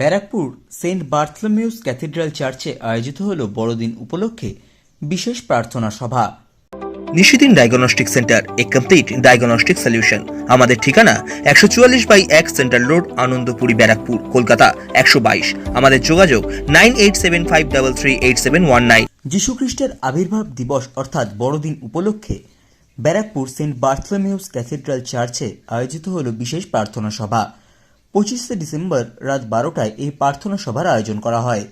Barrackpore Saint বার্থলোমিউস cathedral চার্চে আয়োজিত হল বড়দিন উপলক্ষে বিশেষ প্রার্থনা সভা। Nishidin diagnostic centre a complete diagnostic solution. আমাদের ঠিকানা একশো চুয়াল্লিশ বাই এক সেন্ট্রাল রোড আনন্দপুরি ব্যারাকপুর কলকাতা একশো বাইশ। আমাদের যোগাযোগ nine eight seven five double three eight seven one nine. যীশুখ্রিস্টের আবির্ভাব দিবস অর্থাৎ বড়দিন উপলক্ষে ব্যারাকপুর সেন্ট বার্থলোমিউস ক্যাথিড্রাল চার্চে আয়োজিত হল বিশেষ প্রার্থনা সভা। পঁচিশে ডিসেম্বর রাত বারোটায় এই প্রার্থনা সভার আয়োজন করা হয়।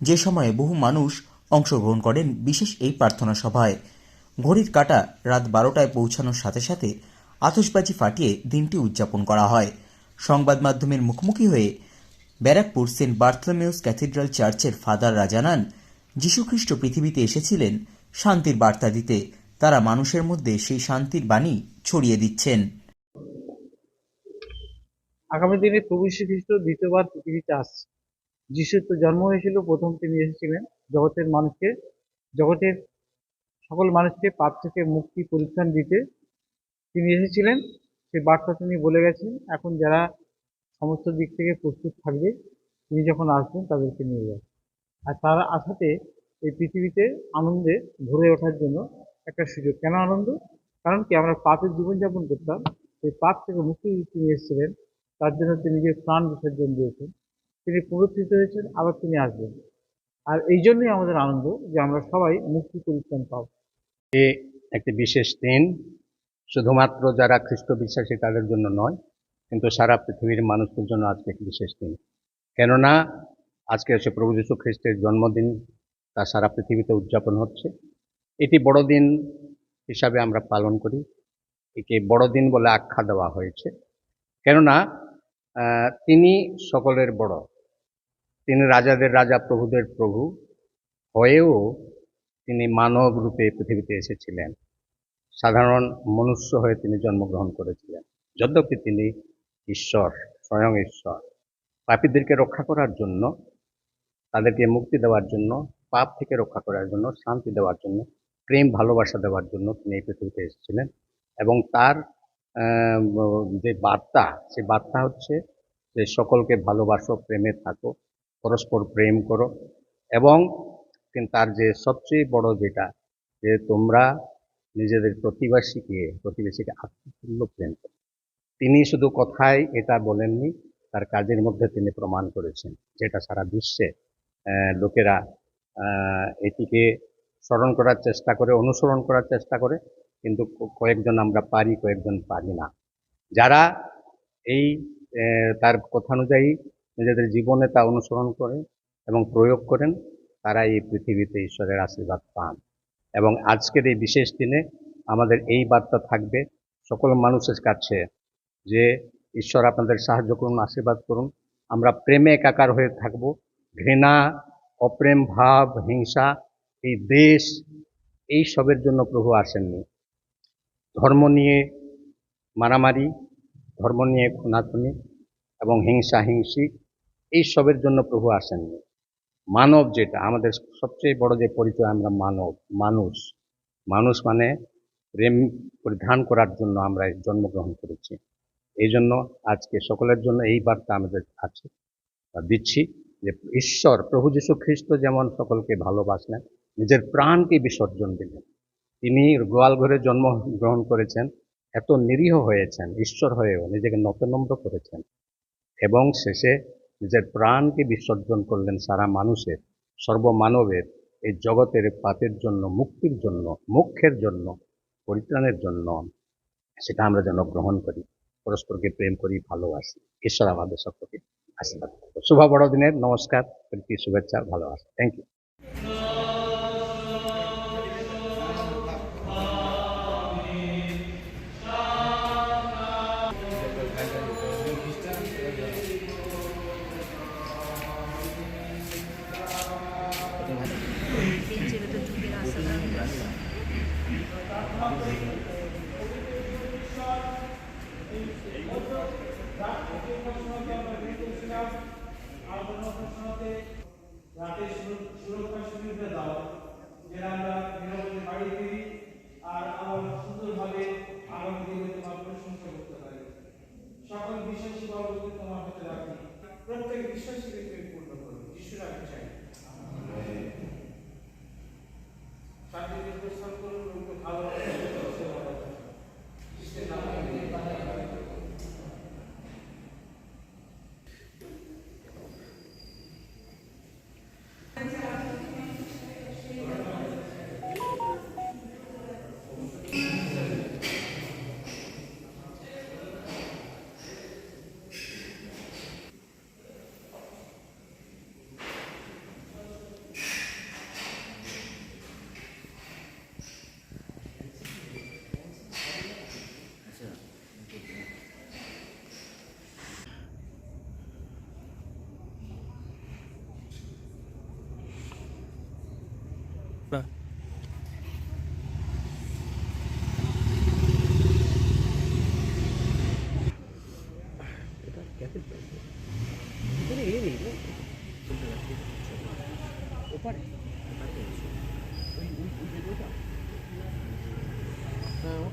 যে সময়ে বহু মানুষ অংশগ্রহণ করেন বিশেষ এই প্রার্থনা সভায়। ঘড়ির কাটা রাত বারোটায় পৌঁছানোর সাথে সাথে আতশবাজি ফাটিয়ে দিনটি উদযাপন করা হয়। সংবাদ মাধ্যমের মুখোমুখি হয়ে ব্যারাকপুর সেন্ট বার্থলোমিউস ক্যাথিড্রাল চার্চের ফাদাররা জানান যীশুখ্রিস্ট পৃথিবীতে এসেছিলেন শান্তির বার্তা দিতে। তারা মানুষের মধ্যে সেই শান্তির বাণী ছড়িয়ে দিচ্ছেন। আগামী দিনে প্রভু শ্রীখ্রিস্ট দ্বিতীয়বার পৃথিবীতে আসছে যিশুর তো জন্ম হয়েছিল, প্রথম তিনি এসেছিলেন। জগতের মানুষকে, জগতের সকল মানুষকে পাপ থেকে মুক্তি পরিত্রাণ দিতে তিনি এসেছিলেন। সেই বার্তা তিনি বলে গেছেন, এখন যারা সমস্ত দিক থেকে প্রস্তুত থাকবে, তিনি যখন আসবেন, তাদেরকে নিয়ে যাবেন। আর তার আসাতে এই পৃথিবীতে আনন্দে ভরে ওঠার জন্য একটা সুযোগ। কেন আনন্দ? কারণ কি, আমরা পাপের জীবনযাপন করতাম, সেই পাপ থেকে মুক্তি তিনি এসেছিলেন। তার জন্য তিনি নিজের প্রাণ বিসর্জন দিয়েছেন, তিনি পুনরুত্থিত হয়েছেন, আবার তিনি আসবেন। আর এই জন্যই আমাদের আনন্দ যে আমরা সবাই মুক্তি পরিত্রাণ পাব। এ একটি বিশেষ দিন, শুধুমাত্র যারা খ্রিস্ট বিশ্বাসী তাদের জন্য নয়, কিন্তু সারা পৃথিবীর মানুষদের জন্য আজকে একটি বিশেষ দিন। কেননা, আজকে হচ্ছে প্রভু যীশু খ্রিস্টের জন্মদিন, তা সারা পৃথিবীতে উদযাপন হচ্ছে। এটি বড়দিন হিসাবে আমরা পালন করি। একে বড়দিন বলে আখ্যা দেওয়া হয়েছে। কেননা তিনি সকলের বড়। তিনি রাজাদের রাজা, প্রভুদের প্রভু। হয়েও তিনি মানব রূপে পৃথিবীতে এসেছিলেন। সাধারণ মনুষ্য হয়ে তিনি জন্মগ্রহণ করেছিলেন। যদ্যপি তিনি ঈশ্বর, স্বয়ং ঈশ্বর। পাপীদেরকে রক্ষা করার জন্য, তাদেরকে মুক্তি দেওয়ার জন্য, পাপ থেকে রক্ষা করার জন্য, শান্তি দেওয়ার জন্য, প্রেম, ভালোবাসা দেওয়ার জন্য তিনি এই পৃথিবীতে এসেছিলেন এবং তার যে বার্তা, সে বার্তা হচ্ছে যে সকলকে ভালোবাসো, প্রেমে থাকো, পরস্পর প্রেম করো এবং তার যে সবচেয়ে বড় যেটা, যে তোমরা নিজেদের প্রতিবেশীকে প্রতিবেশীকে আত্মতুল্য প্রেম করো। তিনি শুধু কথায় এটা বলেননি, তার কাজের মধ্যে তিনি প্রমাণ করেছেন, যেটা সারা বিশ্বে লোকেরা এটিকে স্মরণ করার চেষ্টা করে, অনুসরণ করার চেষ্টা করে। কিন্তু কয়েকজন আমরা পারি, কয়েকজন পারি না। যারা এই তার কথানুযায়ী নিজেদের জীবনে তা অনুসরণ করে এবং প্রয়োগ করেন, তারা এই পৃথিবীতে ঈশ্বরের আশীর্বাদ পান। এবং আজকের এই বিশেষ দিনে আমাদের এই বার্তা থাকবে সকল মানুষের কাছে যে, ঈশ্বর আপনাদের সাহায্য করুন, আশীর্বাদ করুন। আমরা প্রেমে একাকার হয়ে থাকব। ঘৃণা, অপ্রেম, ভাব, হিংসা, এই দেশ, এই সবের জন্য প্রভু আসেননি। ধর্ম নিয়ে মারামারি, ধর্ম নিয়ে খুনাখুনি এবং হিংসা হিংসি, এই সবের জন্য প্রভু আসেননি। মানব যেটা, আমাদের সবচেয়ে বড় যে পরিচয় আমরা মানব, মানুষ। মানুষ মানে প্রেম পরিধান করার জন্য আমরা জন্মগ্রহণ করেছি। এই জন্য আজকে সকলের জন্য এই বার্তা আমাদের আছে। দিচ্ছি যে ঈশ্বর, প্রভু যীশু খ্রিস্ট যেমন সকলকে ভালোবাসলেন, নিজের প্রাণকে বিসর্জন দিলেন তিনি গোয়াল ঘরে জন্মগ্রহণ করেছেন, এত নিরীহ হয়েছেন, ঈশ্বর হয়েও নিজেকে নতনম্র করেছেন। এবং শেষে নিজের প্রাণকে বিসর্জন করলেন সারা মানুষের, সর্বমানবের, এই জগতের পাপের জন্য, মুক্তির জন্য মোক্ষের জন্য, পরিত্রাণের জন্য। সেটা আমরা যেন গ্রহণ করি, পরস্পরকে প্রেম করি, ভালোবাসি, ঈশ্বর আমাদের সকলকে আশীর্বাদ। শুভ বড়দিনের, নমস্কার, প্রীতি, শুভেচ্ছা, ভালোবাসা। থ্যাংক ইউ রাতে সুর- সুরক্ষা সুবিধা দাও যেন আমরা নিরাপদে বাড়ি ফিরি আর আবার সুন্দরভাবে আগামী দিনে তোমার প্রশংসা করতে পারি সকল বিশ্বাসী বর্গকে তোমার হাতে রাখি প্রত্যেক বিশ্বাসীকে তুমি পূর্ণ করো যিশুর আমি চাই শান্তি নির্দেশন করুন লোককে ভালো